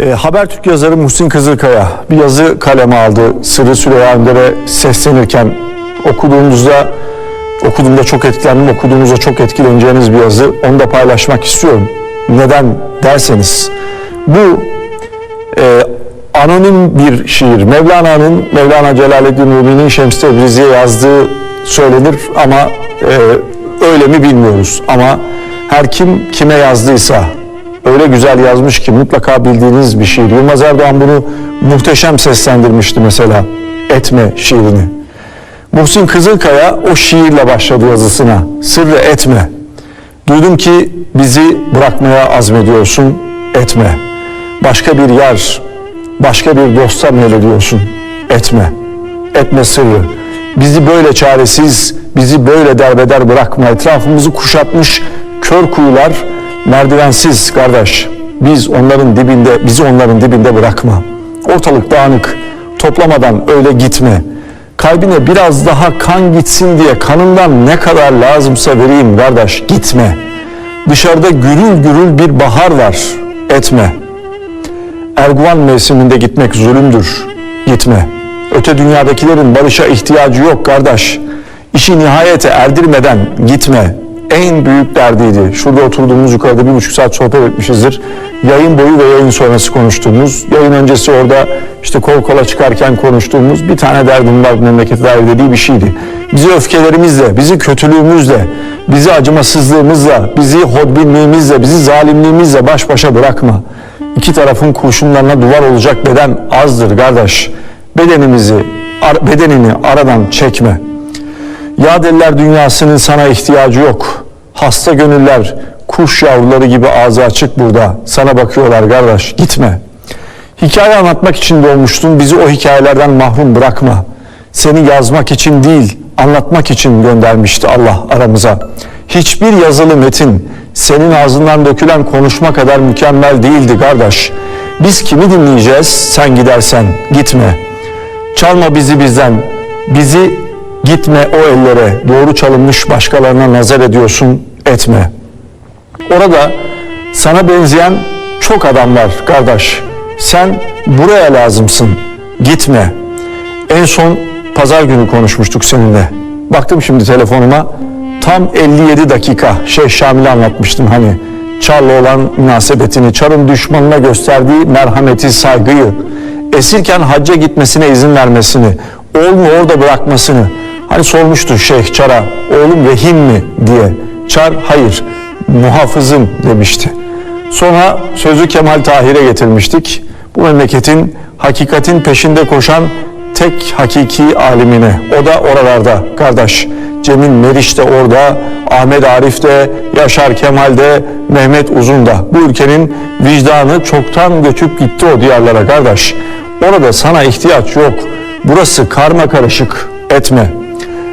E, Habertürk yazarı Muhsin Kızılkaya bir yazı kaleme aldı. Sırrı Süreyya Önder'e seslenirken okuduğumuzda okuduğumda çok etkilendim. Okuduğumuzda çok etkileneceğiniz bir yazı. Onu da paylaşmak istiyorum. Neden derseniz bu e, anonim bir şiir. Mevlana'nın Mevlana Celaleddin Rumi'nin Şems Tebrizi'ye yazdığı söylenir ama e, öyle mi bilmiyoruz. Ama her kim kime yazdıysa öyle güzel yazmış ki mutlaka bildiğiniz bir şiir. Yılmaz Erdoğan bunu muhteşem seslendirmişti mesela Etme şiirini. Muhsin Kızılkaya o şiirle başladı yazısına. Sırrı etme. Duydum ki bizi bırakmaya azmediyorsun. Etme. Başka bir yer, başka bir dosta meylediyorsun. Etme. Etme sırrı. Bizi böyle çaresiz, bizi böyle derbeder bırakma. Etrafımızı kuşatmış kör kuyular, merdivensiz kardeş. Biz onların dibinde, bizi onların dibinde bırakma. Ortalık dağınık. Toplamadan öyle gitme. Kalbine biraz daha kan gitsin diye kanından ne kadar lazımsa vereyim kardeş gitme. Dışarıda gürül gürül bir bahar var. Etme. Erguvan mevsiminde gitmek zulümdür. Gitme. Öte dünyadakilerin barışa ihtiyacı yok kardeş. İşi nihayete erdirmeden gitme. En büyük derdiydi. Şurada oturduğumuz yukarıda bir buçuk saat sohbet etmişizdir. Yayın boyu ve yayın sonrası konuştuğumuz, yayın öncesi orada işte kol kola çıkarken konuştuğumuz bir tane derdim var memlekete dair dediği bir şeydi. Bizi öfkelerimizle, bizi kötülüğümüzle, bizi acımasızlığımızla, bizi hodbinliğimizle, bizi zalimliğimizle baş başa bırakma. İki tarafın kurşunlarına duvar olacak beden azdır kardeş. Bedenimizi, bedenini aradan çekme. Yadeliler dünyasının sana ihtiyacı yok. Hasta gönüller kuş yavruları gibi ağzı açık burada. Sana bakıyorlar kardeş gitme. Hikaye anlatmak için doğmuştun bizi o hikayelerden mahrum bırakma. Seni yazmak için değil anlatmak için göndermişti Allah aramıza. Hiçbir yazılı metin senin ağzından dökülen konuşma kadar mükemmel değildi kardeş. Biz kimi dinleyeceğiz sen gidersen gitme. Çalma bizi bizden. Bizi gitme o ellere. Doğru çalınmış başkalarına nazar ediyorsun. Etme. Orada sana benzeyen çok adam var kardeş. Sen buraya lazımsın. Gitme. En son pazar günü konuşmuştuk seninle. Baktım şimdi telefonuma. Tam 57 dakika Şeyh Şamil'e anlatmıştım hani. Çar'la olan münasebetini, Çar'ın düşmanına gösterdiği merhameti, saygıyı, esirken hacca gitmesine izin vermesini, oğlunu orada bırakmasını. Hani sormuştu Şeyh Çar'a, oğlum rehin mi diye. Çar hayır, muhafızım demişti. Sonra sözü Kemal Tahir'e getirmiştik. Bu memleketin hakikatin peşinde koşan tek hakiki alimine. O da oralarda kardeş. Cemil Meriç de orada, Ahmet Arif de, Yaşar Kemal de, Mehmet Uzun da. Bu ülkenin vicdanı çoktan göçüp gitti o diyarlara kardeş. Orada sana ihtiyaç yok. Burası karma karışık etme.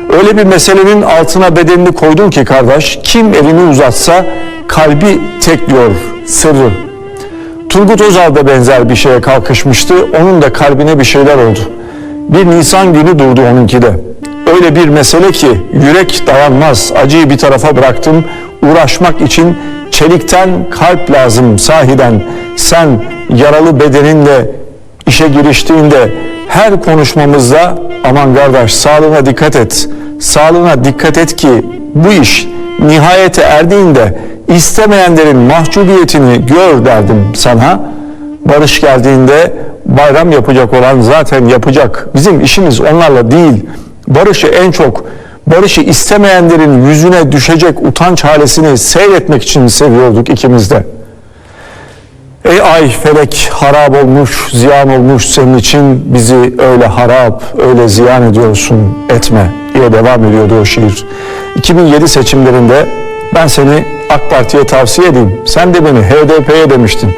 Öyle bir meselenin altına bedenini koydun ki kardeş, kim elini uzatsa kalbi tekliyor sırrı. Turgut Özal da benzer bir şeye kalkışmıştı. Onun da kalbine bir şeyler oldu. Bir Nisan günü durdu onunki de. Öyle bir mesele ki yürek dayanmaz. Acıyı bir tarafa bıraktım. Uğraşmak için çelikten kalp lazım sahiden. Sen yaralı bedeninle işe giriştiğinde her konuşmamızda aman kardeş sağlığına dikkat et. Sağlığına dikkat et ki bu iş nihayete erdiğinde istemeyenlerin mahcubiyetini gör derdim sana. Barış geldiğinde bayram yapacak olan zaten yapacak. Bizim işimiz onlarla değil. Barışı en çok barışı istemeyenlerin yüzüne düşecek utanç halesini seyretmek için seviyorduk ikimiz de. Ey ay felek harap olmuş, ziyan olmuş senin için bizi öyle harap, öyle ziyan ediyorsun etme diye devam ediyordu o şiir. 2007 seçimlerinde ben seni AK Parti'ye tavsiye edeyim. Sen de beni HDP'ye demiştin.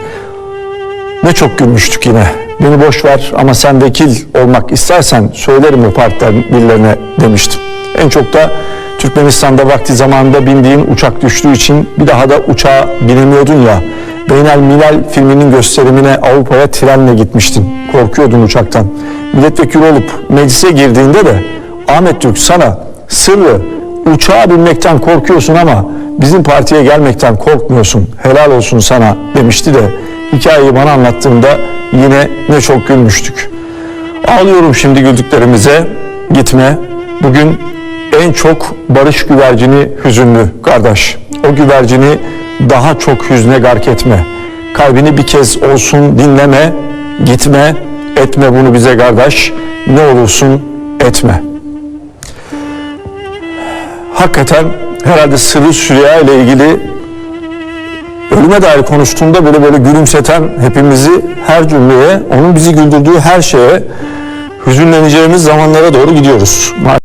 Ne çok gülmüştük yine. Beni boş ver ama sen vekil olmak istersen söylerim o partilerin birilerine demiştim. En çok da Türkmenistan'da vakti zamanında bindiğin uçak düştüğü için bir daha da uçağa binemiyordun ya. Beynel Milal filminin gösterimine Avrupa'ya trenle gitmiştin. Korkuyordun uçaktan. Milletvekili olup meclise girdiğinde de Ahmet Türk sana sırrı uçağa binmekten korkuyorsun ama bizim partiye gelmekten korkmuyorsun. Helal olsun sana demişti de hikayeyi bana anlattığında yine ne çok gülmüştük. Ağlıyorum şimdi güldüklerimize. Gitme. Bugün en çok barış güvercini hüzünlü kardeş. O güvercini daha çok hüzne gark etme. Kalbini bir kez olsun dinleme. Gitme. Etme bunu bize kardeş. Ne olursun etme. Hakikaten herhalde Sırrı Süreyya ile ilgili ölüme dair konuştuğunda böyle böyle gülümseten hepimizi her cümleye, onun bizi güldürdüğü her şeye hüzünleneceğimiz zamanlara doğru gidiyoruz.